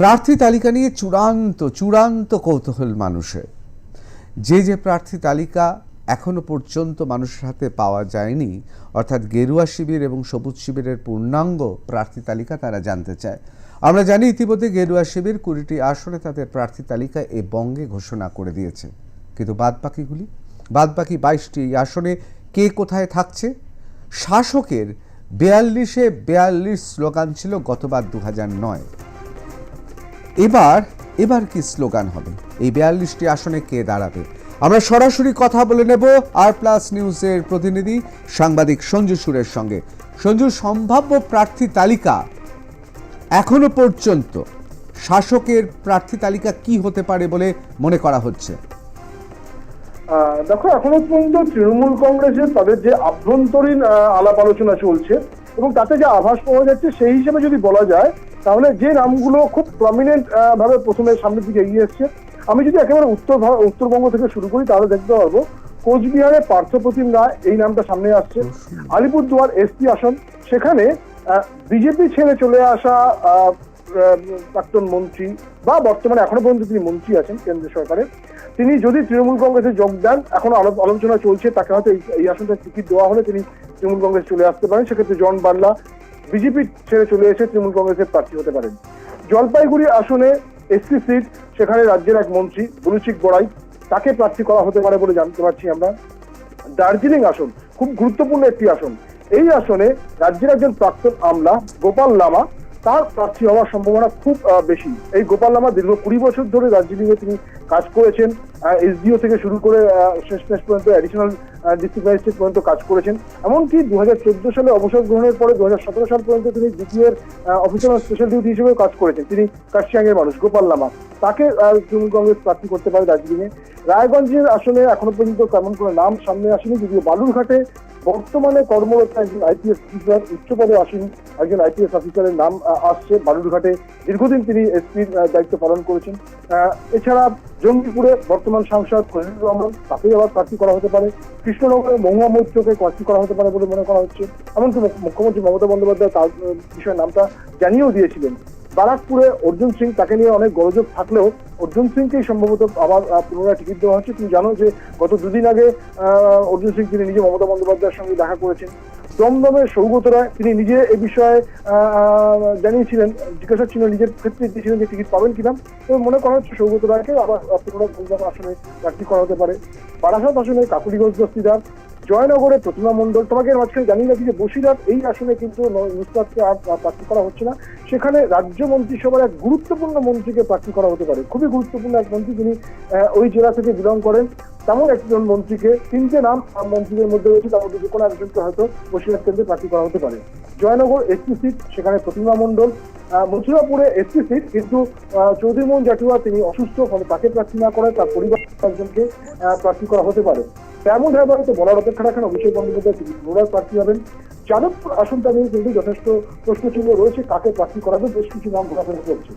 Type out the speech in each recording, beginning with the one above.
প্রার্থী তালিকা নিয়ে চূড়ান্ত চূড়ান্ত কৌতূহল মানুষের যে যে প্রার্থী তালিকা এখনও পর্যন্ত মানুষের হাতে পাওয়া যায়নি, অর্থাৎ গেরুয়া শিবির এবং সবুজ শিবিরের পূর্ণাঙ্গ প্রার্থী তালিকা তারা জানতে চায়। আমরা জানি ইতিমধ্যে গেরুয়া শিবির কুড়িটি আসনে তাদের প্রার্থী তালিকা এ বঙ্গে ঘোষণা করে দিয়েছে। কিন্তু বাদবাকিগুলি? বাদবাকি বাইশটি আসনে কে কোথায় থাকছে? শাসকের বেয়াল্লিশে বেয়াল্লিশ স্লোগান ছিল গতবার দু হাজার নয়। এবার এবার কি স্লোগান হবে? এই বিয়াল্লিশটি আসনে কে দাঁড়াবে? আমরা সরাসরি কথা বলে নেব আর প্লাস নিউজের প্রতিনিধি সাংবাদিক সঞ্জু সুরের সঙ্গে। সঞ্জু সম্ভাব্য প্রার্থী তালিকা এখনও পর্যন্ত শাসকের প্রার্থী তালিকা কি হতে পারে বলে মনে করা হচ্ছে? দেখো, এখনও পর্যন্ত তৃণমূল কংগ্রেসের তাদের যে আভ্যন্তরীণ আলাপ আলোচনা চলছে এবং তাতে যে আভাস পাওয়া যাচ্ছে সেই হিসেবে যদি বলা যায় তাহলে যে নামগুলো খুব প্রমিনেন্ট ভাবে প্রথমে সামনের দিকে এগিয়ে এসছে। আমি যদি একেবারে উত্তর উত্তরবঙ্গ থেকে শুরু করি, তাহলে দেখতে পারব কোচবিহারে পার্থপ্রতিম রায় এই নামটা সামনে আসছে। আলিপুরদুয়ার এসপি আসন, সেখানে বিজেপি ছেড়ে চলে আসা প্রাক্তন মন্ত্রী বা বর্তমানে এখনও পর্যন্ত তিনি মন্ত্রী আছেন কেন্দ্র সরকারের তিনি যদি তৃণমূল কংগ্রেসে যোগ দেন, এখন আলোচনা চলছে, তাকে হয়তো এই আসনটা টিকিট দেওয়া হলে তিনি তৃণমূল কংগ্রেস চলে আসতে পারেন। সেক্ষেত্রে জন বার্লা বিজেপি ছেড়ে চলে এসে তৃণমূল কংগ্রেসের প্রার্থী হতে পারেন। জলপাইগুড়ি আসনে এসসি সিট, সেখানে রাজ্যের এক মন্ত্রী, বুলুচিক বড়াই, তাকে প্রার্থী করা হতে পারে বলে জানতে পারছি আমরা। দার্জিলিং আসন, খুব গুরুত্বপূর্ণ একটি আসন। এই আসনে রাজ্যের একজন প্রাক্তন আমলা, গোপাল লামা, তার প্রার্থী হওয়ার সম্ভাবনা খুব বেশি। এই গোপাল লামা দীর্ঘ কুড়ি বছর ধরে দার্জিলিং এ তিনি কাজ করেছেন। এসডিও থেকে শুরু করে শেষ পর্যন্ত অ্যাডিশনাল ডিস্ট্রিক্ট ম্যাজিস্ট্রেট পর্যন্ত কাজ করেছেন। এমনকি দু হাজার চোদ্দ সালে অবসর গ্রহণের পরে দু হাজার সতেরো সাল পর্যন্ত তিনি দ্বিতীয় অফিসার স্পেশাল ডিউটি হিসেবেও কাজ করেছেন। তিনি কাশিয়াং এর মানুষ, গোপাল লামা। তাকে তৃণমূল কংগ্রেস প্রার্থী করতে পারে দার্জিলিং এ রায়গঞ্জের আসলে এখনও পর্যন্ত তেমন কোনো নাম সামনে আসেনি, যদিও বালুরঘাটে বর্তমানে কর্মরত একজন আইপিএস অফিসার উচ্চ পদে আসেন একজন আইপিএস অফিসারের নাম আসছে বালুরঘাটে। দীর্ঘদিন তিনি এসপির দায়িত্ব পালন করেছেন। এছাড়া জঙ্গিপুরে বর্তমান সাংসদ খলিলুর রহমান, তাকেই আবার প্রার্থী করা হতে পারে। কৃষ্ণনগরে মহুয়া মৈত্রকে প্রার্থী করা হতে পারে বলে মনে করা হচ্ছে। এমনকি মুখ- মুখ্যমন্ত্রী মমতা বন্দ্যোপাধ্যায় তার বিষয়ে নামটা জানিয়েও দিয়েছিলেন। বারাকপুরে অর্জুন সিং তাকে নিয়ে অনেক গরযোগ থাকলেও অর্জুন সিংকেই সম্ভবত আবার পুনরায় টিকিট দেওয়া হচ্ছে। তুমি জানো যে গত দুদিন আগে অর্জুন সিং তিনি নিজে মমতা বন্দ্যোপাধ্যায়ের সঙ্গে দেখা করেছেন। দমদমে সৌগত রায় তিনি নিজে এ বিষয়ে জানিয়েছিলেন, জিজ্ঞাসা ছিল নিজের ক্ষেত্রে দিয়েছিলেন যে টিকিট পাবেন কিনা। তো মনে করা হচ্ছে সৌগত রায়কে আবার পুনরায় আসনে প্রার্থী করা হতে পারে। বারাসাত আসনে কাকুলিগঞ্জ দস্তিদার জয়নগরে প্রতিমা মণ্ডল। তোমাকে মাঝখানে জানিয়ে রাখি যে বসিরহাট এই আসনে কিন্তু নুসরাতকে আর প্রার্থী করা হচ্ছে না। সেখানে রাজ্য মন্ত্রিসভার এক গুরুত্বপূর্ণ মন্ত্রীকে প্রার্থী করা হতে পারে। খুবই গুরুত্বপূর্ণ এক মন্ত্রী যিনি ওই জেলা থেকে বিলং করেন। তেমন একজন মন্ত্রীকে তিনটে নাম মন্ত্রীদের মধ্যে রয়েছে তার মধ্যে যে কোনো একজনকে হয়তো বসিরহাট কেন্দ্রে প্রার্থী করা হতে পারে। জয়নগর এসপি সিট সেখানে প্রতিমা মণ্ডল। আহ, মথুরাপুরে এসপি সিট কিন্তু চৌধুরী মোহন জাটুয়া তিনি অসুস্থ ফলে তাকে প্রার্থী না করে তার পরিবার একজনকে প্রার্থী করা হতে পারে। তেমন হয়তো বলার অপেক্ষা রাখেন অভিষেক বন্দ্যোপাধ্যায়। তিনি পুনরায় প্রার্থী হবেন। যাদবপুর আসনটা নিয়ে কিন্তু যথেষ্ট প্রশ্নচিহ্ন রয়েছে, কাকে প্রার্থী করাবে বেশ কিছু নাম ঘোরাফেরা করছে।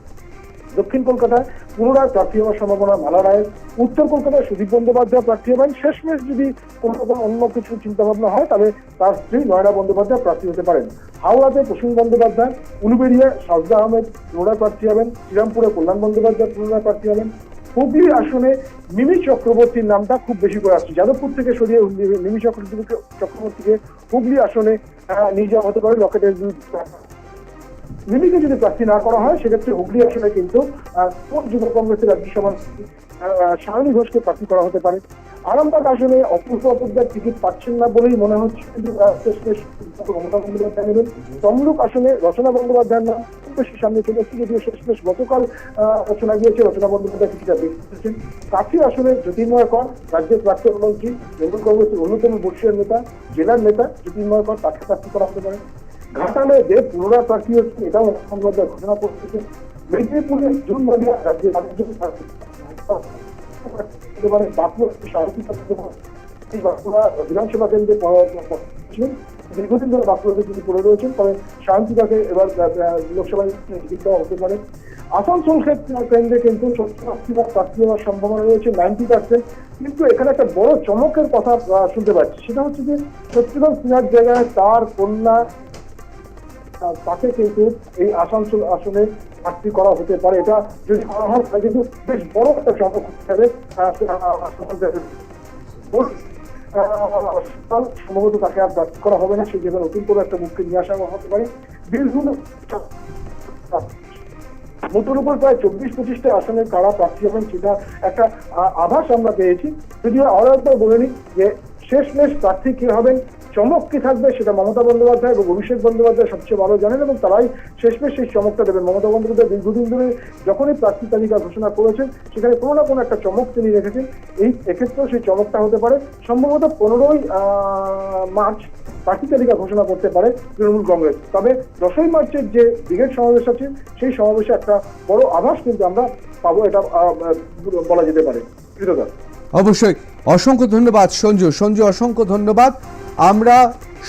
দক্ষিণ কলকাতায় পুনরায় প্রার্থী হওয়ার সম্ভাবনা মালা রায়ের। উত্তর কলকাতায় সুদীপ বন্দ্যোপাধ্যায় প্রার্থী হবেন। শেষমেশ যদি কোনো রকম অন্য কিছু চিন্তা ভাবনা হয় তাহলে তার স্ত্রী নয়না বন্দ্যোপাধ্যায় প্রার্থী হতে পারেন। হাওড়াতে প্রসূন বন্দ্যোপাধ্যায় উলুবেড়িয়া সাজদা আহমেদ পুনরায় প্রার্থী হবেন। শ্রীরামপুরে কল্যাণ বন্দ্যোপাধ্যায় পুনরায় প্রার্থী হবেন। হুগলি আসনে মিমি চক্রবর্তীর নামটা খুব বেশি করে আসছে। যাদবপুর থেকে সরিয়ে মিমি চক্রবর্তীকে চক্রবর্তীকে হুগলি আসনে নিয়ে যাওয়া হতে পারে বিরুদ্ধে মিমিকে যদি প্রার্থী না করা হয়, সেক্ষেত্রে হুগলি আসনে কিন্তু যুব কংগ্রেসের রাজ্য সভাপতি সায়নী ঘোষকে প্রার্থী করা হতে পারে। আরামবাগ আসনে অপূর্ব অপূর্বের টিকিট পাচ্ছেন না বলেই মনে হচ্ছে কিন্তু মমতা বন্দ্যোপাধ্যায় নেবেন। তমলুক আসনে রচনা বন্দ্যোপাধ্যায়ের নাম বেশি সামনে চলে এসেছে যদিও শেষমেশ গতকাল রচনা গিয়েছে, রচনা বন্দ্যোপাধ্যায় কিছুটা বেশি করেছেন কাছি আসনে জ্যোতির্ময় কর, রাজ্যের প্রাক্তন মন্ত্রী তৃণমূল কংগ্রেসের অন্যতম বর্ষীয় নেতা, জেলার নেতা জ্যোতির্ময় কর, তাকে প্রার্থী করা হতে পারে। ঘাটালে যে পুনরায় প্রার্থী হচ্ছে, এটাও সংবাদের ঘোষণা করতেছে মেদিনীপুরে জুন মালিয়া রাজ্যের আরেকজন প্রার্থী। বিধানসভা কেন্দ্রে দীর্ঘদিন ধরে পড়ে রয়েছেন, তবে এবার দেওয়া হতে পারে। আসানসোল কেন্দ্রে কিন্তু প্রার্থী হওয়ার সম্ভাবনা রয়েছে কিন্তু এখানে একটা বড় চমকের কথা শুনতে পাচ্ছি। সেটা হচ্ছে যে সত্যিকার সিনহার জায়গায় তার কন্যা তাকে কিন্তু এই আসানসোল আসনে প্রার্থী করা হতে পারে। এটা যদি করা হয়, তাহলে কিন্তু বেশ বড় একটা চমক হিসাবে সম্ভবত তাকে আর প্রার্থী করা হবে না সেই জায়গায় নতুন করে একটা মুখকে নিয়ে আসা হতে পারে। বীরভূম মোটের উপর প্রায় চব্বিশ পঁচিশটা আসনের কারা প্রার্থী হবেন, সেটা একটা আভাস আমরা পেয়েছি। যদিও আরও একবার বলে নিই যে শেষমেশ প্রার্থী কে হবেন? চমক কি থাকবে সেটা মমতা বন্দ্যোপাধ্যায় এবং অভিষেক বন্দ্যোপাধ্যায় সবচেয়ে ভালো জানেন এবং তারাই শেষমেশ সেই চমকটা দেবেন। মমতা বন্দ্যোপাধ্যায় দীর্ঘদিন ধরে যখনই প্রার্থী তালিকা ঘোষণা করেছেন, সেখানে কোনো না কোনো একটা চমক তিনি রেখেছেন। এই এক্ষেত্রেও সেই চমকটা হতে পারে। সম্ভবত পনেরোই মার্চ প্রার্থী তালিকা ঘোষণা করতে পারে তৃণমূল কংগ্রেস। তবে দশই মার্চের যে ব্রিগেড সমাবেশ আছে, সেই সমাবেশে একটা বড় আভাস কিন্তু আমরা পাবো, এটা বলা যেতে পারে। অবশ্যই। অসংখ্য ধন্যবাদ, সঞ্জু। সঞ্জু, অসংখ্য ধন্যবাদ। আমরা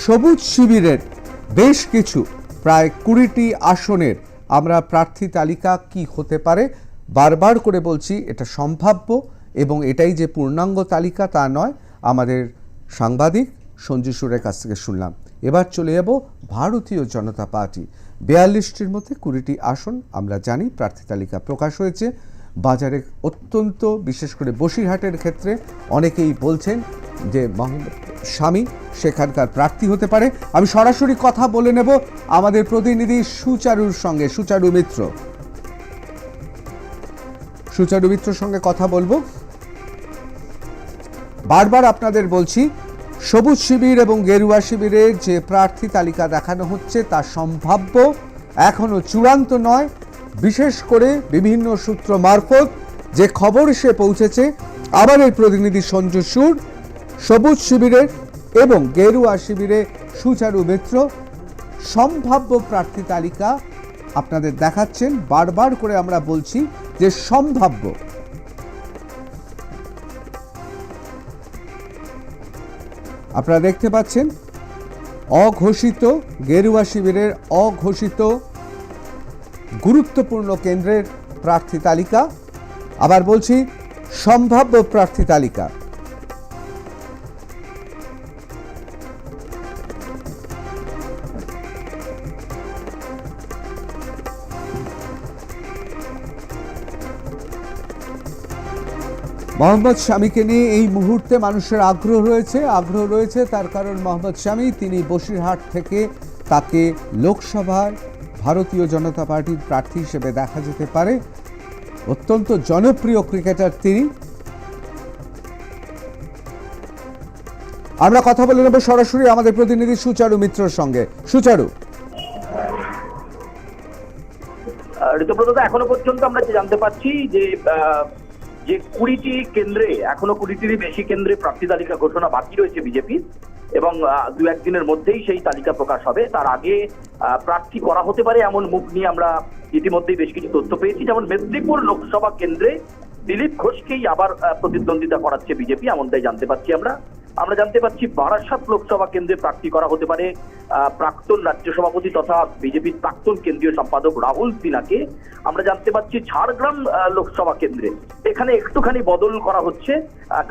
সবুজ শিবিরের বেশ কিছু, প্রায় কুড়িটি আসনের আমরা প্রার্থী তালিকা কি হতে পারে, বারবার করে বলছি এটা সম্ভাব্য এবং এটাই যে পূর্ণাঙ্গ তালিকা তা নয়, আমাদের সাংবাদিক সঞ্জু সুরের কাছ থেকে শুনলাম। এবার চলে যাব ভারতীয় জনতা পার্টি। বিয়াল্লিশটির মধ্যে কুড়িটি আসন আমরা জানি, প্রার্থী তালিকা প্রকাশ হয়েছে। বাজারে অত্যন্ত, বিশেষ করে বসিরহাটের ক্ষেত্রে অনেকেই বলছেন যে স্বামী সেখানকার প্রার্থী হতে পারে। আমি সরাসরি কথা বলে নেব আমাদের প্রতিনিধি সুচারুর সঙ্গে। সুচারু মিত্র। সুচারু মিত্রর সঙ্গে কথা বলব। বারবার আপনাদের বলছি, সবুজ শিবির এবং গেরুয়া শিবিরের যে প্রার্থী তালিকা দেখানো হচ্ছে তা সম্ভাব্য, এখনও চূড়ান্ত নয়। বিশেষ করে বিভিন্ন সূত্র মারফত যে খবর সে পৌঁছেছে, আবার এই প্রতিনিধি সঞ্জু সুর, সবুজ শিবিরের এবং গেরুয়া শিবিরে সুচারু মিত্র, সম্ভাব্য প্রার্থী তালিকা আপনাদের দেখাচ্ছেন। বারবার করে আমরা বলছি যে সম্ভাব্য। আপনারা দেখতে পাচ্ছেন, অঘোষিত গেরুয়া শিবিরের অঘোষিত গুরুত্বপূর্ণ কেন্দ্রের প্রার্থী তালিকা। আবার বলছি, সম্ভাব্য প্রার্থী তালিকা। মোহাম্মদ শামীকে নিয়ে এই মুহূর্তে মানুষের আগ্রহ রয়েছে আগ্রহ রয়েছে, তার কারণ মোহাম্মদ শামী, তিনি বসিরহাট থেকে তাকে লোকসভার ভারতীয় জনতা পার্টির প্রার্থী হিসেবে দেখা যেতে পারে। অত্যন্ত জনপ্রিয় ক্রিকেটার তিনি। আমরা কথা বলে নেব সরাসরি আমাদের প্রতিনিধি সুচারু মিত্রর সঙ্গে। সুচারু। আহ, ঋতুব্রতদা এখনও পর্যন্ত আমরা জানতে পারছি যে যে কুড়িটি কেন্দ্রে এখনও কুড়িটিরই বেশি কেন্দ্রে প্রার্থী তালিকা ঘোষণা বাকি রয়েছে বিজেপি এবং দু একদিনের মধ্যেই সেই তালিকা প্রকাশ হবে। তার আগে প্রার্থী করা হতে পারে এমন মুখ নিয়ে আমরা ইতিমধ্যেই বেশ কিছু তথ্য পেয়েছি। যেমন মেদিনীপুর লোকসভা কেন্দ্রে দিলীপ ঘোষকেই আবার প্রতিদ্বন্দ্বিতা করাচ্ছে বিজেপি, এমনটাই জানতে পারছি আমরা। আমরা জানতে পাচ্ছি বারাসাত লোকসভা কেন্দ্রে প্রার্থী করা হতে পারে প্রাক্তন রাজ্য সভাপতি তথা বিজেপির প্রাক্তন কেন্দ্রীয় সম্পাদক রাহুল সিনহাকে। আমরা জানতে পাচ্ছি ঝাড়গ্রাম লোকসভা কেন্দ্রে। এখানে একটুখানি বদল করা হচ্ছে।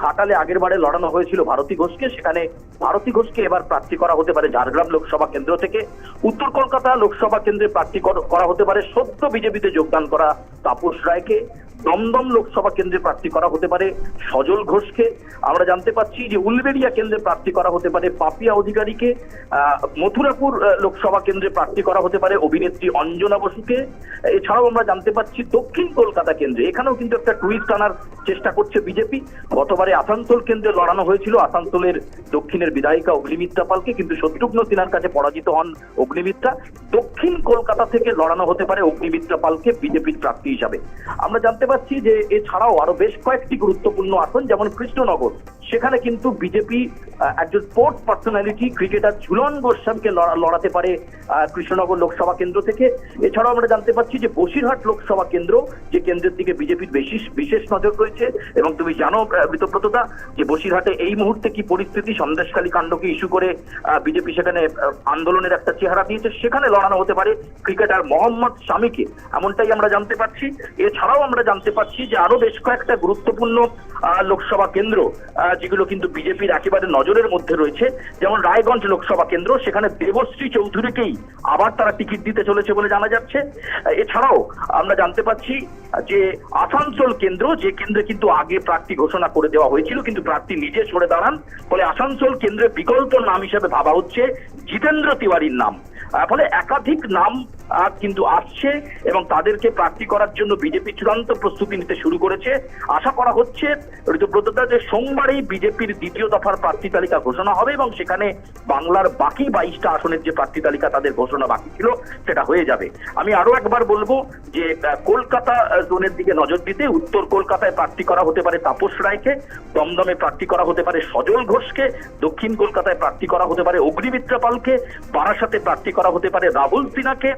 ঘাটালে আগের বারে লড়ানো হয়েছিল ভারতী ঘোষকে। সেখানে ভারতী ঘোষকে এবার প্রার্থী করা হতে পারে ঝাড়গ্রাম লোকসভা কেন্দ্র থেকে। উত্তর কলকাতা লোকসভা কেন্দ্রে প্রার্থী করা হতে পারে সদ্য বিজেপিতে যোগদান করা তাপস রায়কে দমদম লোকসভা কেন্দ্রে প্রার্থী করা হতে পারে সজল ঘোষকে। আমরা জানতে পাচ্ছি যে উলবেড়িয়া কেন্দ্রে প্রার্থী করা হতে পারে পাপিয়া অধিকারীকে। মথুরাপুর লোকসভা কেন্দ্রে প্রার্থী করা হতে পারে অভিনেত্রী অঞ্জনা বসুকে। এছাড়াও আমরা জানতে পাচ্ছি দক্ষিণ কলকাতা কেন্দ্রে। এখানেও কিন্তু একটা টুইস্ট আনার চেষ্টা করছে বিজেপি। গতবারে আসানসোল কেন্দ্রে লড়ানো হয়েছিল আসানসোলের দক্ষিণের বিধায়িকা অগ্নিমিত্রা পালকে, কিন্তু শত্রুঘ্ন সিনহার কাছে পরাজিত হন অগ্নিমিত্রা। দক্ষিণ কলকাতা থেকে লড়ানো হতে পারে অগ্নিমিত্রা পালকে, বিজেপির প্রার্থী হিসাবে। আমরা জানতে পাচ্ছি যে এছাড়াও আরও বেশ কয়েকটি গুরুত্বপূর্ণ আসন যেমন কৃষ্ণনগর। সেখানে কিন্তু বিজেপি একজন স্পোর্টস পার্সোনালিটি ক্রিকেটার ঝুলন গোস্বামীকে লড়া- লড়াতে পারে কৃষ্ণনগর লোকসভা কেন্দ্র থেকে। এছাড়াও আমরা জানতে পাচ্ছি যে বসিরহাট লোকসভা কেন্দ্র যে কেন্দ্রের দিকে বিজেপির বেশি বিশেষ নজর রয়েছে। এবং তুমি জানো আহ, যে বসিরহাটে এই মুহূর্তে কি পরিস্থিতি সন্দেশখালী কাণ্ডকে ইস্যু করে বিজেপি সেখানে আন্দোলনের একটা চেহারা দিয়েছে। সেখানে লড়ানো হতে পারে ক্রিকেটার মোহাম্মদ শামীকে। এমনটাই আমরা জানতে পাচ্ছি। এছাড়াও আমরা জানতে পাচ্ছি যে আরও বেশ কয়েকটা গুরুত্বপূর্ণ লোকসভা কেন্দ্র যেগুলো কিন্তু বিজেপির একেবারে নজরের মধ্যে রয়েছে। যেমন রায়গঞ্জ লোকসভা কেন্দ্র, সেখানে দেবশ্রী চৌধুরীকেই আবার তারা টিকিট দিতে চলেছে বলে জানা যাচ্ছে। এছাড়াও আমরা জানতে পাচ্ছি যে আসানসোল কেন্দ্র, যে কেন্দ্রে কিন্তু আগে প্রার্থী ঘোষণা করে দেওয়া হয়েছিল, কিন্তু প্রার্থী নিজে সরে দাঁড়ান। ফলে আসানসোল কেন্দ্রের বিকল্প নাম হিসেবে ভাবা হচ্ছে জিতেন্দ্র তিওয়ারির নাম। ফলে একাধিক নাম কিন্তু আসছে এবং তাদেরকে প্রার্থী করার জন্য বিজেপি চূড়ান্ত প্রস্তুতি নিতে শুরু করেছে। আশা করা হচ্ছে ঋতুব্রতদা যে সোমবারেই বিজেপির দ্বিতীয় দফার প্রার্থী তালিকা ঘোষণা হবে এবং সেখানে বাংলার বাকি বাইশটা আসনের যে প্রার্থী তালিকা তাদের ঘোষণা বাকি ছিল, সেটা হয়ে যাবে। আমি আরও একবার বলব যে কলকাতা জোনের দিকে নজর দিতে উত্তর কলকাতায় প্রার্থী করা হতে পারে তাপস রায়কে, দমদমে প্রার্থী করা হতে পারে সজল ঘোষকে, দক্ষিণ কলকাতায় প্রার্থী করা হতে পারে অগ্নিমিত্রা পালকে, বারাসাতে প্রার্থী করা হতে পারে রাহুল সিনহাকে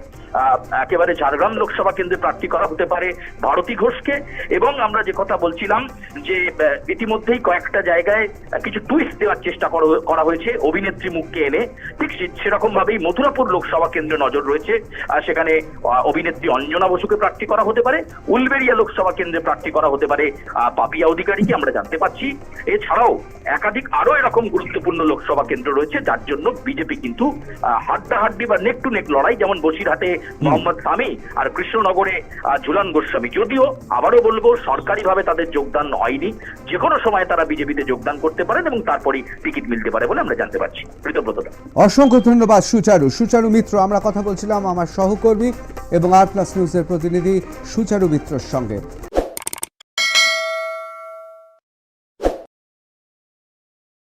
একেবারে ঝাড়গ্রাম লোকসভা কেন্দ্রে প্রার্থী করা হতে পারে ভারতী ঘোষকে। এবং আমরা যে কথা বলছিলাম যে ইতিমধ্যেই কয়েকটা জায়গায় কিছু টুইস্ট দেওয়ার চেষ্টা করা- হয়েছে অভিনেত্রী মুখকে এনে। ঠিক সেরকম ভাবেই মথুরাপুর লোকসভা কেন্দ্রে নজর রয়েছে। সেখানে অভিনেত্রী অঞ্জনা বসুকে প্রার্থী করা হতে পারে। উলবেরিয়া লোকসভা কেন্দ্রে প্রার্থী করা হতে পারে পাপিয়া অধিকারীকে আমরা জানতে পারছি এছাড়াও একাধিক আরও এরকম গুরুত্বপূর্ণ লোকসভা কেন্দ্র রয়েছে, যার জন্য বিজেপি কিন্তু হাড্ডাহাড্ডি বা নেক টু নেক লড়াই, যেমন বসিরহাটে মোহাম্মদ সামি আর কৃষ্ণনগরে ঝুলান গোস্বামী। যদিও আবারও বলব সরকারিভাবে তাদের যোগদান হয়নি। যে কোনো সময় তারা বিজেপিতে যোগদান করতে পারেন এবং তারপরেই টিকিট মিলতে পারে বলে আমরা জানতে পারছি। কৃতজ্ঞতা। অসংখ্য ধন্যবাদ সুচারু। সুচারু মিত্র আমরা কথা বলছিলাম আমার সহকর্মী এবং আর প্লাস নিউজের প্রতিনিধি সুচারু মিত্রর সঙ্গে।